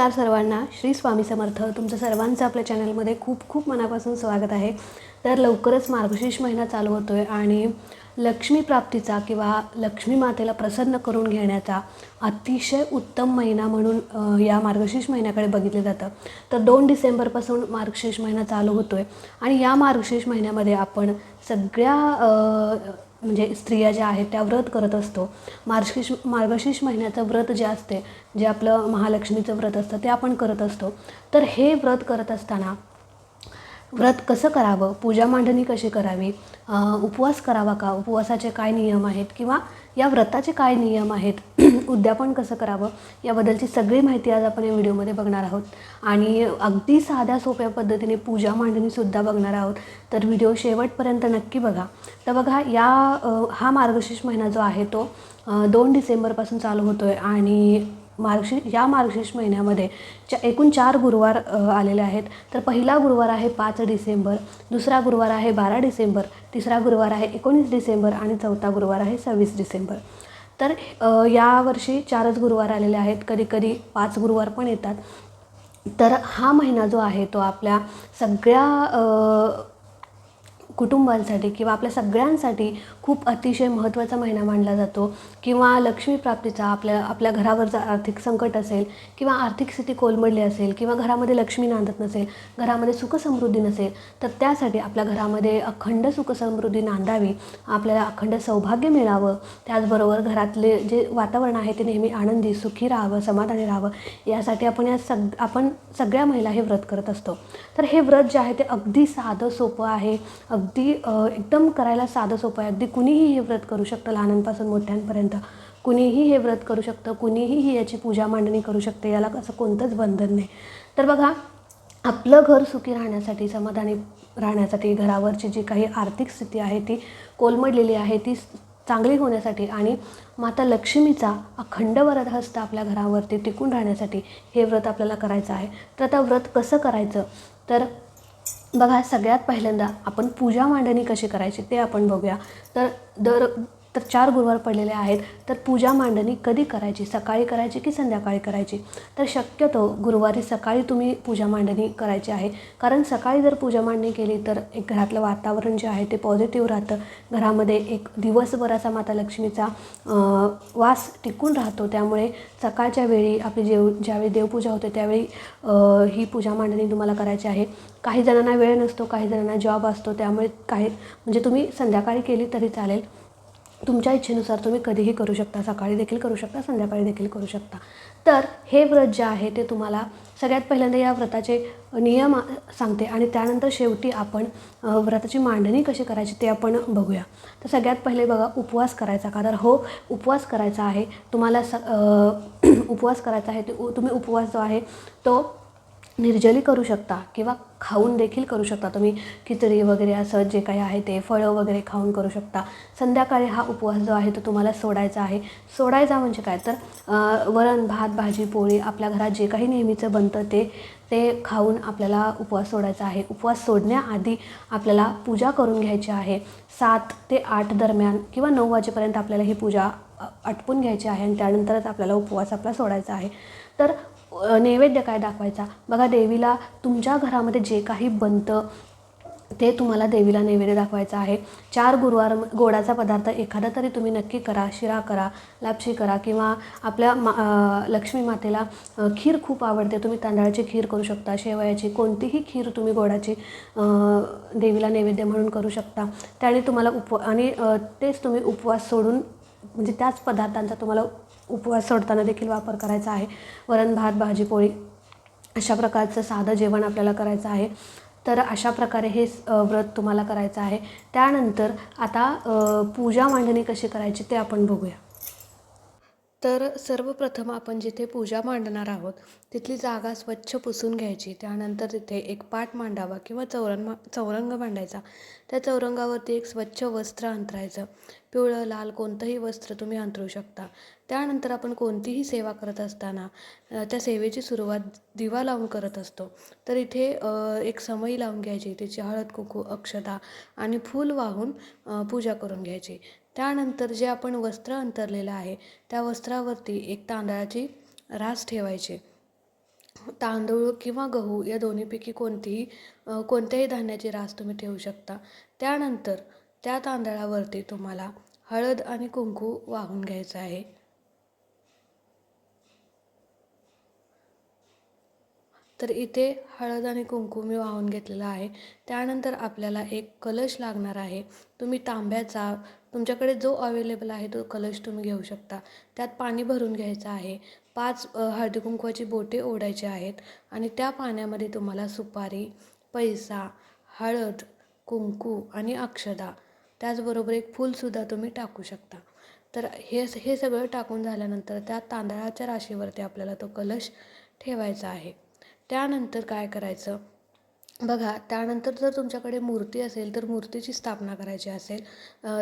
नमस्कार सर्वांना. श्री स्वामी समर्थ. तुमचं सर्वांचं आपल्या चॅनलमध्ये खूप खूप मनापासून स्वागत आहे. तर लवकरच मार्गशीर्ष महिना चालू होतो आहे आणि लक्ष्मी प्राप्तीचा किंवा लक्ष्मी मातेला प्रसन्न करून घेण्याचा अतिशय उत्तम महिना म्हणून या मार्गशीर्ष महिन्याकडे बघितलं जातं. तर दोन डिसेंबरपासून मार्गशीर्ष महिना चालू होतो आहे आणि या मार्गशीर्ष महिन्यामध्ये आपण सगळ्या म्हणजे स्त्रिया ज्या आहेत त्या व्रत करत असतो. मार्गशीर्ष मार्गशीर्ष महिन्याचं व्रत जे असते जे आपलं महालक्ष्मीचं व्रत असतं ते आपण करत असतो. तर हे व्रत करत असताना व्रत कसं करावं? पूजा मांडणी कशी करावी? उपवास करावा का? उपवासाचे काय नियम आहेत? किंवा या व्रताचे काय नियम आहेत? उद्यापन कसं करावं? याबद्दलची सगळी माहिती आज आपण या व्हिडिओमध्ये बघणार आहोत. आणि अगदी साध्या सोप्या पद्धतीने पूजा मांडणीसुद्धा बघणार आहोत. तर व्हिडिओ शेवटपर्यंत नक्की बघा. तर बघा या हा मार्गशीर्ष महिना जो आहे तो दोन डिसेंबरपासून चालू होतो आहे आणि मार्गशीर्ष या मार्गशीर्ष महिन्यामध्ये च्या एकूण चार गुरुवार आलेले आहेत. तर पहिला गुरुवार आहे पाच डिसेंबर दुसरा गुरुवार आहे बारा डिसेंबर तिसरा गुरुवार आहे एकोणीस डिसेंबर आणि चौथा गुरुवार आहे सव्वीस डिसेंबर. तर यावर्षी चारच गुरुवार आलेले आहेत. कधी कधी पाच गुरुवार पण येतात. तर हा महिना जो आहे तो आपल्या सगळ्या कुटुंबांसाठी किंवा आपल्या सगळ्यांसाठी खूप अतिशय महत्त्वाचा महिना मानला जातो. किंवा लक्ष्मी प्राप्तीचा आपल्या आपल्या घरावर जर आर्थिक संकट असेल किंवा आर्थिक स्थिती कोलमडली असेल किंवा घरामध्ये लक्ष्मी नांदत नसेल घरामध्ये सुखसमृद्धी नसेल तर त्यासाठी आपल्या घरामध्ये अखंड सुखसमृद्धी नांदावी आपल्याला अखंड सौभाग्य मिळावं. त्याचबरोबर घरातले जे वातावरण आहे ते नेहमी आनंदी सुखी राहावं समाधानी राहावं यासाठी आपण या सग आपण सगळ्या महिला हे व्रत करत असतो. तर हे व्रत जे आहे ते अगदी साधं सोपं आहे. अगदी एकदम करायला साधं सोपं आहे. अगदी कुणीही हे व्रत करू शकतं लहानांपासून मोठ्यांपर्यंत. कुणीही हे व्रत करू शकतं कुणीही ही याची पूजा मांडणी करू शकते याला असं कोणतंच बंधन नाही. तर बघा आपलं घर सुखी राहण्यासाठी समाधानी राहण्यासाठी घरावरची जी काही आर्थिक स्थिती आहे ती कोलमडलेली आहे ती चांगली होण्यासाठी आणि माता लक्ष्मीचा अखंड वरद हस्त आपल्या घरावरती टिकून राहण्यासाठी हे व्रत आपल्याला करायचं आहे. तर आता व्रत कसं करायचं? तर बघा सगळ्यात पहिल्यांदा आपण पूजा मांडणी कशी करायची ते आपण बघूया. तर दर तर चार गुरुवार पडलेले आहेत. तर पूजा मांडणी कधी करायची? सकाळी करायची की संध्याकाळी करायची? तर शक्यतो गुरुवारी सकाळी तुम्ही पूजा मांडणी करायची आहे. कारण सकाळी जर पूजा मांडणी केली तर एक घरातलं वातावरण जे आहे ते पॉझिटिव्ह राहतं. घरामध्ये एक दिवसभर असा माता लक्ष्मीचा वास टिकून राहतो. त्यामुळे सकाळच्या वेळी आपली जेव ज्यावेळी देवपूजा होते त्यावेळी ही पूजा मांडणी तुम्हाला करायची आहे. काही जणांना वेळ नसतो काही जणांना जॉब असतो. त्यामुळे काही म्हणजे तुम्ही संध्याकाळी केली तरी चालेल. तुमच्या इच्छेनुसार तुम्ही कधीही करू शकता सकाळी देखील करू शकता संध्याकाळी देखील करू शकता. तर हे व्रत जे आहे ते तुम्हाला सगळ्यात पहिल्यांदा या व्रताचे नियम सांगते आणि त्यानंतर शेवटी आपण व्रताची मांडणी कशी करायची ते आपण बघूया. तर सगळ्यात पहिले बघा उपवास करायचा का? तर हो उपवास करायचा आहे. तुम्हाला स उपवास करायचा आहे ते उ- तुम्ही उपवास जो आहे तो निर्जली करू शकता किंवा खाऊन देखील करू शकता. तुम्ही खिचडी वगैरे असं जे काही आहे ते फळं वगैरे खाऊन करू शकता. संध्याकाळी हा उपवास जो आहे तो तुम्हाला सोडायचा आहे. सोडायचा म्हणजे काय? तर वरण भात भाजी पोळी आपल्या घरात जे काही नेहमीचं बनतं ते ते खाऊन आपल्याला उपवास सोडायचा आहे. उपवास सोडण्याआधी आपल्याला पूजा करून घ्यायची आहे. सात ते आठ दरम्यान किंवा नऊ वाजेपर्यंत आपल्याला ही पूजा आटपून घ्यायची आहे आणि त्यानंतरच आपल्याला उपवास आपला सोडायचा आहे. तर नैवेद्य काय दाखवायचा? बघा देवीला तुमच्या घरामध्ये जे काही बनतं ते तुम्हाला देवीला नैवेद्य दाखवायचं आहे. चार गुरुवार गोडाचा पदार्थ एखादा तरी तुम्ही नक्की करा शिरा करा लापशी करा किंवा आपल्या मा लक्ष्मी मातेला खीर खूप आवडते. तुम्ही तांदळाची खीर करू शकता शेवयाची कोणतीही खीर तुम्ही गोडाची देवीला नैवेद्य म्हणून करू शकता. त्याने तुम्हाला उप आणि तेच तुम्ही उपवास सोडून म्हणजे त्याच पदार्थांचा तुम्हाला उपवास सोडताना देखील वापर करायचा आहे. वरण भात भाजी पोळी अशा प्रकारचं साधं जेवण आपल्याला करायचं आहे. तर अशा प्रकारे हे व्रत तुम्हाला करायचं आहे. त्यानंतर आता पूजा मांडणी कशी करायची ते आपण बघूया. तर सर्वप्रथम आपण जिथे पूजा मांडणार आहोत तिथली जागा स्वच्छ पुसून घ्यायची. त्यानंतर तिथे एक पाट मांडावा किंवा चौरंग मा चौरंग मांडायचा. त्या चौरंगावरती एक स्वच्छ वस्त्र अंतरायचं. पिवळं लाल कोणतंही वस्त्र तुम्ही अंतरू शकता. त्यानंतर आपण कोणतीही सेवा करत असताना त्या सेवेची सुरुवात दिवा लावून करत असतो. तर इथे एक समई लावून घ्यायची. तिची हळद कुकू अक्षता आणि फूल वाहून पूजा करून घ्यायची. त्यानंतर जे आपण वस्त्र अंतरलेलं आहे त्या वस्त्रावरती एक तांदळाची रास ठेवायची. तांदूळ किंवा गहू या दोन्हीपैकी कोणतीही कोणत्याही धान्याची रास तुम्ही ठेवू शकता. त्यानंतर त्या तांदळावरती तुम्हाला हळद आणि कुंकू वाहून घ्यायचं आहे. तर इथे हळद आणि कुंकू मी वाहून घेतलेला आहे. त्यानंतर आपल्याला एक कलश लागणार आहे. तुम्ही तांब्याचा तुमच्याकडे जो अवेलेबल आहे तो कलश तुम्ही घेऊ शकता. त्यात पाणी भरून घ्यायचं आहे. पाच हळदी कुंकवाची बोटे ओढायची आहेत आणि त्या पाण्यामध्ये तुम्हाला सुपारी पैसा हळद कुंकू आणि अक्षदा त्याचबरोबर एक फूलसुद्धा तुम्ही टाकू शकता. तर हे हे सगळं टाकून झाल्यानंतर त्या तांदळाच्या राशीवरती आपल्याला तो कलश ठेवायचा आहे. त्यानंतर काय करायचं? बघा त्यानंतर जर तुमच्याकडे मूर्ती असेल तर मूर्तीची स्थापना करायची असेल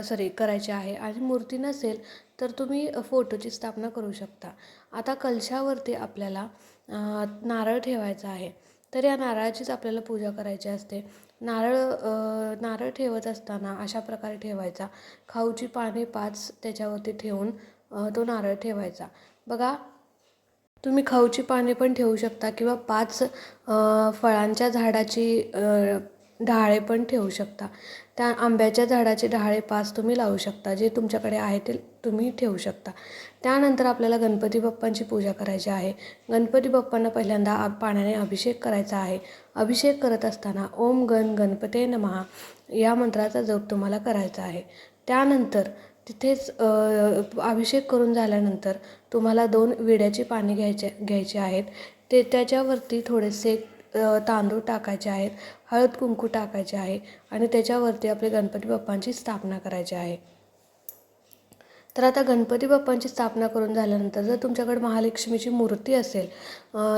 सॉरी करायची आहे. आणि मूर्ती नसेल तर तुम्ही फोटोची स्थापना करू शकता. आता कलशावरती आपल्याला नारळ ठेवायचा आहे. तर या नारळाचीच आपल्याला पूजा करायची असते. नारळ नारळ ठेवत असताना अशा प्रकारे ठेवायचा. खाऊची पाने पाच त्याच्यावरती ठेवून तो नारळ ठेवायचा. बघा तुम्ही खाऊची पाने पण ठेवू शकता किंवा पाच फळांच्या झाडाची डहाळे पण ठेवू शकता. त्या आंब्याच्या झाडाचे डहाळे पाच तुम्ही लावू शकता जे तुमच्याकडे आहे ते तुम्ही ठेवू शकता. त्यानंतर आपल्याला गणपती बाप्पांची पूजा करायची आहे. गणपती बाप्पांना पहिल्यांदा पाण्याने अभिषेक करायचा आहे. अभिषेक करत असताना ओम गण गणपते नमहा या मंत्राचा जप तुम्हाला करायचा आहे. त्यानंतर तिथेच अभिषेक करून झाल्यानंतर तुम्हाला दोन विड्याची पाने घ्यायचे घ्यायचे आहेत. ते त्याच्यावरती थोडेसे तांदूळ टाकायचे आहेत हळद कुंकू टाकायचे आहे आणि त्याच्यावरती आपले गणपती बाप्पांची स्थापना करायची आहे. तर आता गणपती बाप्पांची स्थापना करून झाल्यानंतर जर तुमच्याकडे महालक्ष्मीची मूर्ती असेल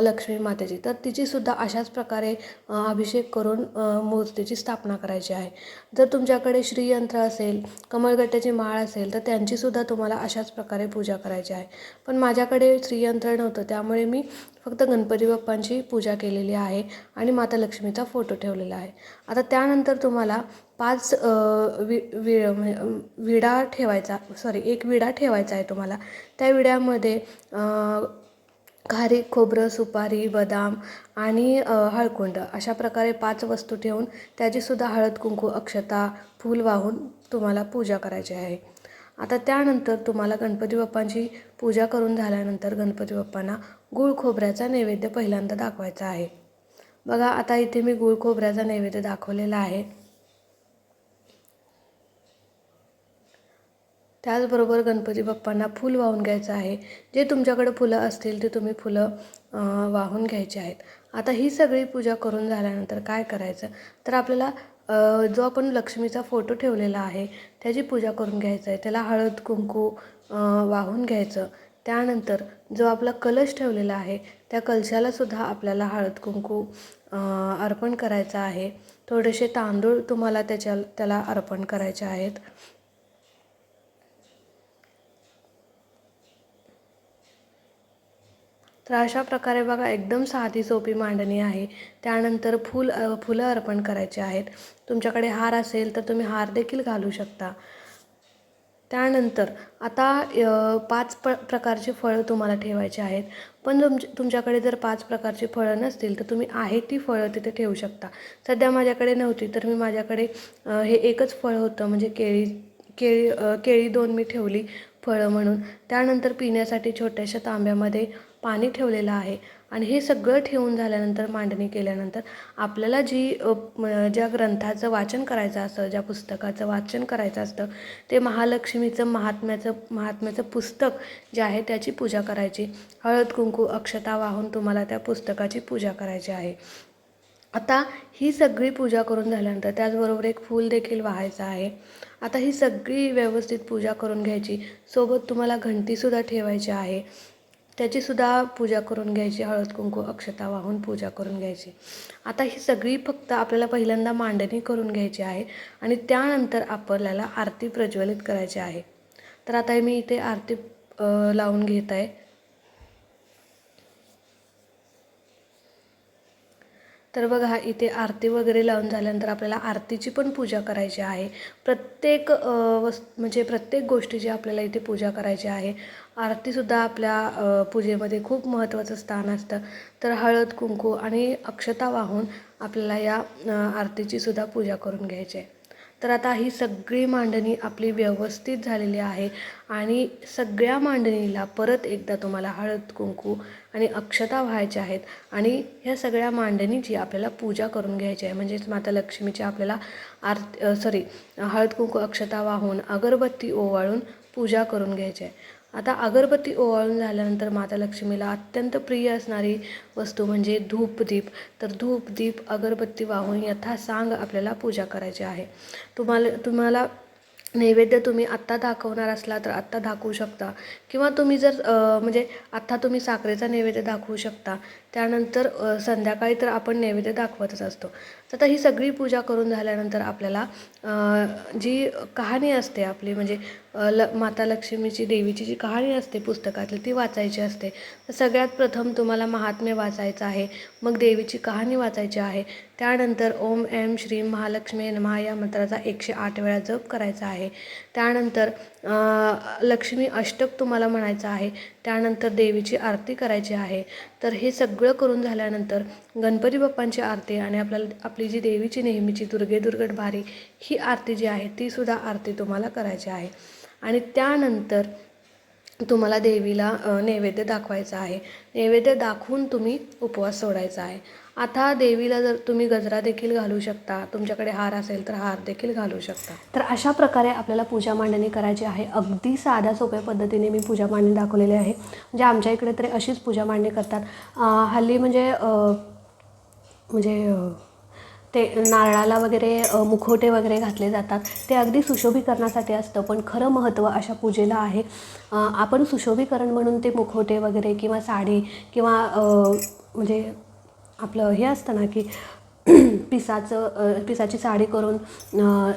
लक्ष्मी मातेची तर तिचीसुद्धा अशाच प्रकारे अभिषेक करून मूर्तीची स्थापना करायची आहे. जर तुमच्याकडे श्रीयंत्र असेल कमळगट्ट्याची माळ असेल तर त्यांचीसुद्धा तुम्हाला अशाच प्रकारे पूजा करायची आहे. पण माझ्याकडे श्रीयंत्र नव्हतं त्यामुळे मी फक्त गणपती बाप्पांची पूजा केलेली आहे आणि माता लक्ष्मीचा फोटो ठेवलेला आहे. आता त्यानंतर तुम्हाला पाच वि वि म्हणजे, विडा ठेवायचा सॉरी एक विडा ठेवायचा आहे तुम्हाला. त्या विड्यामध्ये खारी खोबरं सुपारी बदाम आणि हळकुंड अशा प्रकारे पाच वस्तू ठेवून त्याचीसुद्धा हळद कुंकू अक्षता फूल वाहून तुम्हाला पूजा करायची आहे. आता त्यानंतर तुम्हाला गणपती बाप्पांची पूजा करून झाल्यानंतर गणपती बाप्पांना गुळ खोबऱ्याचा नैवेद्य पहिल्यांदा दाखवायचा आहे. बघा आता इथे मी गुळ खोबऱ्याचा नैवेद्य दाखवलेला आहे. त्याचबरोबर गणपती बाप्पांना फूल वाहून घ्यायचं आहे. जे तुमच्याकडे फुलं असतील ते तुम्ही फुलं वाहून घ्यायचे आहेत. आता ही सगळी पूजा करून झाल्यानंतर काय करायचं? तर आपल्याला जो आपण लक्ष्मीचा फोटो ठेवलेला आहे त्याची पूजा करून घ्यायचं आहे. त्याला हळद कुंकू वाहून घ्यायचं. त्यानंतर जो आपला कलश ठेवलेला आहे त्या कलशालासुद्धा आपल्याला हळद कुंकू अर्पण करायचा आहे. थोडेसे तांदूळ तुम्हाला त्याच्या त्याला अर्पण करायचे आहेत. तर अशा प्रकारे बघा एकदम साधी सोपी मांडणी आहे. त्यानंतर फूल फुलं अर्पण करायचे आहेत. तुमच्याकडे हार असेल तर तुम्ही हार देखील घालू शकता. त्यानंतर आता पाच प प्रकारची फळं तुम्हाला ठेवायची आहेत. पण तुमच्या तुमच्याकडे जर पाच प्रकारची फळं नसतील तर तुम्ही आहे ती फळं तिथे ठेवू शकता. सध्या माझ्याकडे नव्हती तर मी माझ्याकडे हे एकच फळ होतं म्हणजे केळी केळी केळी दोन मी ठेवली फळं म्हणून. त्यानंतर पिण्यासाठी छोट्याशा तांब्यामध्ये पाणी ठेवलेलं आहे. आणि हे सगळं ठेवून झाल्यानंतर मांडणी केल्यानंतर आपल्याला जी ज्या ग्रंथाचं वाचन करायचं असतं ज्या पुस्तकाचं वाचन करायचं असतं ते महालक्ष्मीचं महात्म्याचं महात्म्याचं पुस्तक जे आहे त्याची पूजा करायची. हळद कुंकू अक्षता वाहून तुम्हाला त्या पुस्तकाची पूजा करायची आहे. आता ही सगळी पूजा करून झाल्यानंतर त्याचबरोबर एक फूल देखील वाहायचं आहे. आता ही सगळी व्यवस्थित पूजा करून घ्यायची. सोबत तुम्हाला घंटीसुद्धा ठेवायची आहे. त्याचीसुद्धा पूजा करून घ्यायची हळद कुंकू अक्षता वाहून पूजा करून घ्यायची. आता ही सगळी फक्त आपल्याला पहिल्यांदा मांडणी करून घ्यायची आहे आणि त्यानंतर आपल्याला आरती प्रज्वलित करायची आहे. तर आता मी इथे आरती लावून घेत आहे. तर बघा इथे आरती वगैरे लावून झाल्यानंतर आपल्याला आरतीची पण पूजा करायची आहे. प्रत्येक वस् म्हणजे प्रत्येक गोष्टीची आपल्याला इथे पूजा करायची आहे. आरतीसुद्धा आपल्या पूजेमध्ये खूप महत्त्वाचं स्थान असतं. तर हळद कुंकू आणि अक्षता वाहून आपल्याला या आरतीचीसुद्धा आरतीची सुद्धा पूजा करून घ्यायची आहे. तर आता ही सगळी मांडणी आपली व्यवस्थित झालेली आहे. आणि सगळ्या मांडणीला परत एकदा तुम्हाला हळद कुंकू आणि अक्षता व्हायच्या आहेत. आणि ह्या सगळ्या मांडणीची आपल्याला पूजा करून घ्यायची आहे. म्हणजेच माता लक्ष्मीची आपल्याला आरती सॉरी हळद कुंकू अक्षता वाहून अगरबत्ती ओवाळून पूजा करून घ्यायची आहे. आता अगरबत्ती ओवाळून झाल्यानंतर माता लक्ष्मीला अत्यंत प्रिय असणारी वस्तू म्हणजे धूपदीप. तर धूपदीप अगरबत्ती वाहून यथा सांग आपल्याला पूजा करायची आहे. तुम्हाला तुम्हाला नैवेद्य तुम्ही आत्ता दाखवणार असला तर आत्ता दाखवू शकता. किंवा तुम्ही जर म्हणजे आत्ता तुम्ही साखरेचा नैवेद्य दाखवू शकता. त्यानंतर संध्याकाळी तर आपण नैवेद्य दाखवतच असतो. तर आता ही सगळी पूजा करून झाल्यानंतर आपल्याला जी कहाणी असते आपली म्हणजे ल माता लक्ष्मीची देवीची जी कहाणी असते पुस्तकातली ती वाचायची असते. तर सगळ्यात प्रथम तुम्हाला महात्म्य वाचायचं आहे मग देवीची कहाणी वाचायची आहे. त्यानंतर ओम एम श्री महालक्ष्मी नमः या मंत्राचा एकशे आठ वेळा जप करायचा आहे. त्यानंतर लक्ष्मी अष्टक तुम्हाला म्हणायचं आहे. त्यानंतर देवीची आरती करायची आहे. तर हे सगळं करून झाल्यानंतर गणपती बाप्पांची आरती आणि आपल्याला आपली जी देवीची नेहमीची दुर्गे दुर्गट भारी ही आरती जी आहे तीसुद्धा आरती तुम्हाला करायची आहे. आणि त्यानंतर तुम्हाला देवीला नैवेद्य दाखवायचा आहे. नैवेद्य दाखवून तुम्ही उपवास सोडायचा आहे. आता देवीला जर तुम्ही गजरा देखील घालू शकता तुमच्याकडे हार असेल तर हार देखील घालू शकता. तर अशा प्रकारे आपल्याला पूजा मांडणी करायची आहे. अगदी साध्या सोप्या पद्धतीने मी पूजा मांडणी दाखवलेली आहे. म्हणजे आमच्या इकडे तरी अशीच पूजा मांडणी करतात. हल्ली म्हणजे म्हणजे ते नारळाला वगैरे मुखवटे वगैरे घातले जातात. ते अगदी सुशोभीकरणासाठी असतं पण खरं महत्त्व अशा पूजेला आहे. आपण सुशोभीकरण म्हणून ते मुखवटे वगैरे किंवा साडी किंवा म्हणजे आपलं हे असतं ना की पिसाचं पिसाची साडी करून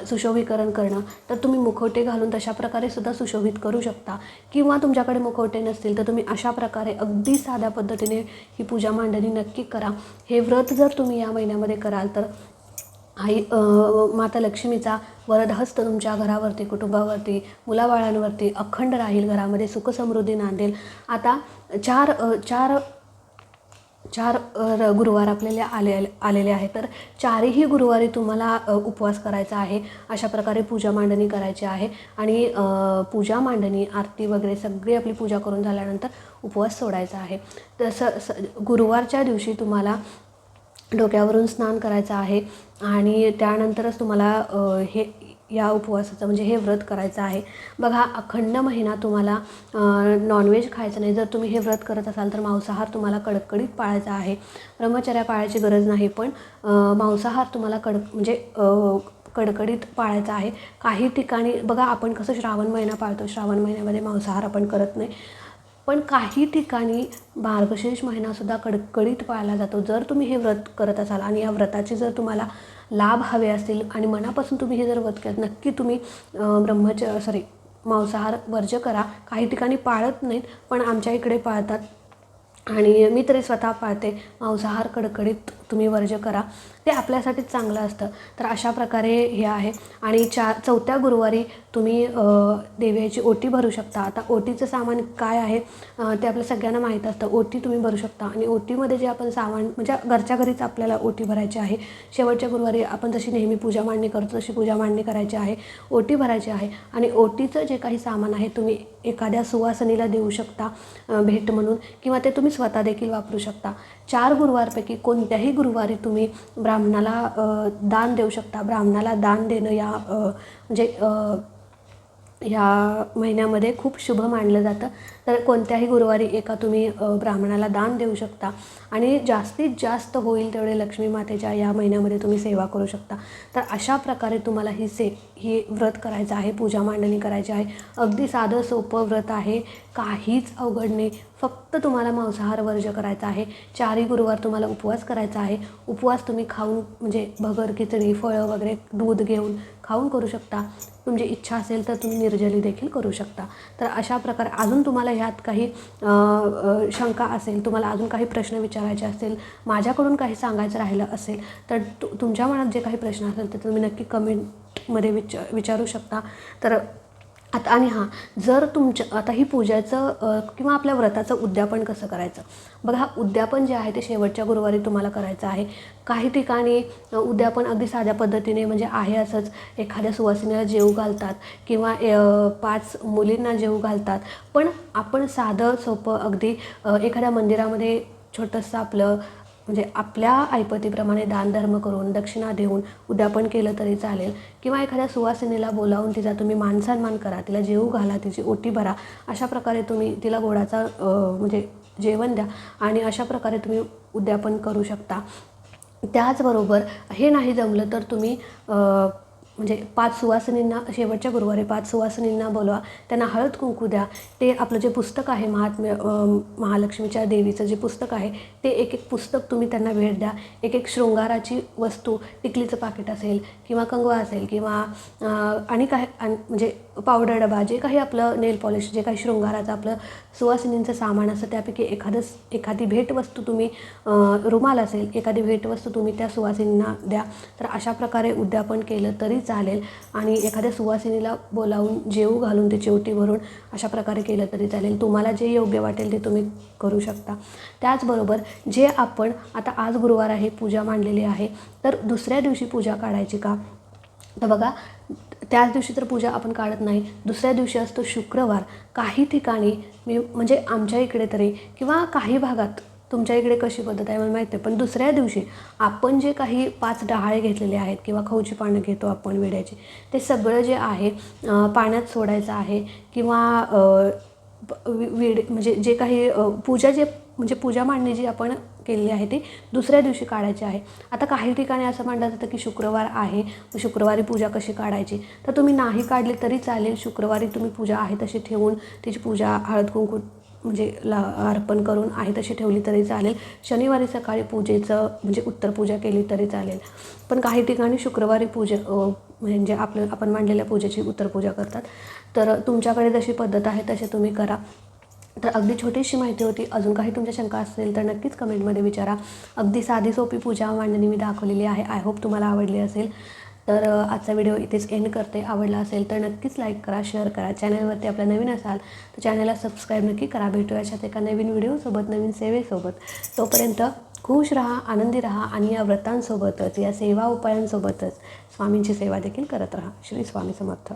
सुशोभीकरण करणं तर तुम्ही मुखवटे घालून तशा प्रकारे सुद्धा सुशोभित करू शकता. किंवा तुमच्याकडे मुखवटे नसतील तर तुम्ही अशा प्रकारे अगदी साध्या पद्धतीने ही पूजा मांडणी नक्की करा. हे व्रत जर तुम्ही या महिन्यामध्ये कराल तर आई माता लक्ष्मीचा वरदहस्त तुमच्या घरावरती कुटुंबावरती मुलाबाळांवरती अखंड राहील घरामध्ये सुखसमृद्धी नांदेल. आता चार चार चार र गुरुवार आपल्याला आले आलेले आहे तर चारही गुरुवारी तुम्हाला उपवास करायचा आहे. अशा प्रकारे पूजा मांडणी करायची आहे. आणि पूजा मांडणी आरती वगैरे सगळी आपली पूजा करून झाल्यानंतर उपवास सोडायचा आहे. तसं स गुरुवारच्या दिवशी तुम्हाला डोक्यावरून स्नान करायचं आहे. आणि त्यानंतरच तुम्हाला हे या उपवासाचं म्हणजे हे व्रत करायचं आहे. बघा अखंड महिना तुम्हाला नॉनव्हेज खायचं नाही. जर तुम्ही हे व्रत करत असाल तर मांसाहार तुम्हाला कडकडीत पाळायचा आहे. ब्रह्मचर्या पाळायची गरज नाही पण मांसाहार तुम्हाला कडक म्हणजे कडकडीत पाळायचा आहे. काही ठिकाणी बघा आपण कसं श्रावण महिना पाळतो. श्रावण महिन्यामध्ये मांसाहार आपण करत नाही. पण काही ठिकाणी मार्गशीर्ष महिनासुद्धा कडकडीत पाळला जातो. जर तुम्ही हे व्रत करत असाल आणि या व्रताची जर तुम्हाला लाभ हवे असतील आणि मनापासून तुम्ही हे जर व्रत केलं नक्की तुम्ही अं, ब्रह्मच सॉरी मांसाहार वर्ज करा. काही ठिकाणी पाळत नाहीत पण आमच्या इकडे पाळतात. आणि मी तरी स्वतः पाळते मांसाहार कडकडीत तुम्ही वर्ज करा ते आपल्यासाठीच चांगलं असतं. तर अशा प्रकारे हे आहे. आणि चार चौथ्या गुरुवारी तुम्ही देव्याची देवीची ओटी भरू शकता. आता ओटीचं सामान काय आहे ते आपल्या सगळ्यांना माहीत असतं. ओटी तुम्ही भरू शकता. आणि ओटीमध्ये जे आपण सामान म्हणजे घरच्या घरीच आपल्याला ओटी भरायची आहे. शेवटच्या गुरुवारी आपण जशी नेहमी पूजा मांडणी करतो तशी पूजा मांडणी करायची आहे. ओटी भरायची आहे. आणि ओटीचं जे काही सामान आहे तुम्ही एखाद्या सुवासनीला देऊ शकता भेट म्हणून. किंवा ते तुम्ही स्वतः देखील वापरू शकता. चार गुरुवारपैकी कोणत्याही गुरुवारी तुम्ही ब्राह्मणाला दान देऊ शकता. ब्राह्मणाला दान देणं या म्हणजे या महिन्यामध्ये खूप शुभ मानलं जातं. तर कोणत्याही गुरुवारी एका तुम्ही ब्राह्मणाला दान देऊ शकता. आणि जास्तीत जास्त होईल तेवढे लक्ष्मी मातेच्या या महिन्यामध्ये तुम्ही सेवा करू शकता. तर अशा प्रकारे तुम्हाला ही से ही व्रत करायचं आहे पूजा मांडणी करायची आहे. अगदी साधं सोपं व्रत आहे. काहीच अवघड नाही. फक्त तुम्हाला मांसाहार वर्ज करायचा आहे. चारही गुरुवार तुम्हाला उपवास करायचा आहे. उपवास तुम्ही खाऊन म्हणजे भगर खिचडी फळं वगैरे दूध घेऊन खाऊन करू शकता. तुमची इच्छा असेल तर तुम्ही निर्जली देखील करू शकता. तर अशा प्रकारे अजून तुम्हाला ह्यात काही शंका असेल तुम्हाला अजून काही प्रश्न विचारायचे असेल माझ्याकडून काही सांगायचं राहिलं असेल तर तु तुमच्या मनात जे काही प्रश्न असेल ते तुम्ही नक्की कमेंटमध्ये विच विचारू शकता. तर आता आणि हां जर तुमच्या आता ही पूजाचं किंवा आपल्या व्रताचं उद्यापन कसं करायचं? बघा हा उद्यापन जे आहे ते शेवटच्या गुरुवारी तुम्हाला करायचं आहे. काही ठिकाणी उद्यापन अगदी साध्या पद्धतीने म्हणजे आहे असंच एखाद्या सुवासिनीला जेव घालतात किंवा पाच मुलींना जेव घालतात. पण आपण साधं सोपं अगदी एखाद्या मंदिरामध्ये छोटंसं आपलं म्हणजे आपल्या ऐपतीप्रमाणे दानधर्म करून दक्षिणा देऊन उद्यापन केलं तरी चालेल. किंवा एखाद्या सुवासिनीला बोलावून तिचा तुम्ही मानसन्मान करा तिला जेवू घाला तिची ओटी भरा अशा प्रकारे तुम्ही तिला गोडाचा म्हणजे जेवण द्या आणि अशा प्रकारे तुम्ही उद्यापन करू शकता. त्याचबरोबर हे नाही जमलं तर तुम्ही म्हणजे पाच सुवासिनींना शेवटच्या गुरुवारी पाच सुवासिनींना बोलवा. त्यांना हळद कुंकू द्या. ते आपलं जे पुस्तक आहे महात्म्य महालक्ष्मीच्या देवीचं जे पुस्तक आहे ते एक एक पुस्तक तुम्ही त्यांना भेट द्या. एक एक शृंगाराची वस्तू टिकलीचं पाकिट असेल किंवा कंगवा असेल किंवा आणि काय आणि म्हणजे पावडर डबा जे काही आपलं नेल पॉलिश जे काही शृंगाराचं आपलं सुवासिनींचं सामान असतं त्यापैकी एखादं एखादी भेटवस्तू तुम्ही रुमाल असेल एखादी भेटवस्तू तुम्ही त्या सुवासिनींना द्या. तर अशा प्रकारे उद्यापन केलं तरी चालेल. आणि एखाद्या सुवासिनीला बोलावून जेवू घालून ते जेवटी भरून अशा प्रकारे केलं तरी चालेल. तुम्हाला जे योग्य वाटेल ते तुम्ही करू शकता. त्याचबरोबर जे आपण आता आज गुरुवार आहे पूजा मांडलेली आहे तर दुसऱ्या दिवशी पूजा काढायची का? तर बघा त्याच दिवशी तर पूजा आपण काढत नाही. दुसऱ्या दिवशी असतो शुक्रवार. काही ठिकाणी मी म्हणजे आमच्या इकडे तरी किंवा काही भागात तुमच्या इकडे कशी पद्धत आहे मला माहीत नाही. पण दुसऱ्या दिवशी आपण जे काही पाच डहाळे घेतलेले आहेत किंवा खवची पानं घेतो आपण विड्याची ते सगळं जे आहे पाण्यात सोडायचं आहे किंवा विड म्हणजे जे काही पूजा जे म्हणजे पूजा मांडणी जी आपण केलेली आहे ती दुसऱ्या दिवशी काढायची आहे. आता काही ठिकाणी असं म्हणलं जातं की शुक्रवार आहे शुक्रवारी पूजा कशी काढायची? तर तुम्ही नाही काढली तरी चालेल शुक्रवारी तुम्ही पूजा आहे तशी ठेवून तिची पूजा हळद कुंकू म्हणजे ला अर्पण करून आहे तशी ठेवली तरी चालेल. शनिवारी सकाळी पूजेचं म्हणजे उत्तर पूजा केली तरी चालेल. पण काही ठिकाणी शुक्रवारी पूजा म्हणजे आपलं आपण मांडलेल्या पूजेची उत्तर पूजा करतात. तर तुमच्याकडे जशी पद्धत आहे तशी तुम्ही करा. तर अगदी छोटीशी माहिती होती. अजून काही तुमच्या शंका असतील तर नक्कीच कमेंटमध्ये विचारा. अगदी साधी सोपी पूजा मांडणी मी दाखवलेली आहे. आय होप तुम्हाला आवडली असेल. तर आजचा व्हिडिओ इथेच एंड करते. आवडला असेल तर नक्कीच लाईक करा शेअर करा. चॅनलवरती आपल्या नवीन असाल तर चॅनलला सबस्क्राईब नक्की करा. भेटू याच्यात एका नवीन व्हिडिओसोबत नवीन सेवेसोबत. तोपर्यंत खुश राहा आनंदी राहा आणि या व्रतांसोबतच या सेवा उपायांसोबतच स्वामींची सेवा देखील करत राहा. श्री स्वामी समर्थ.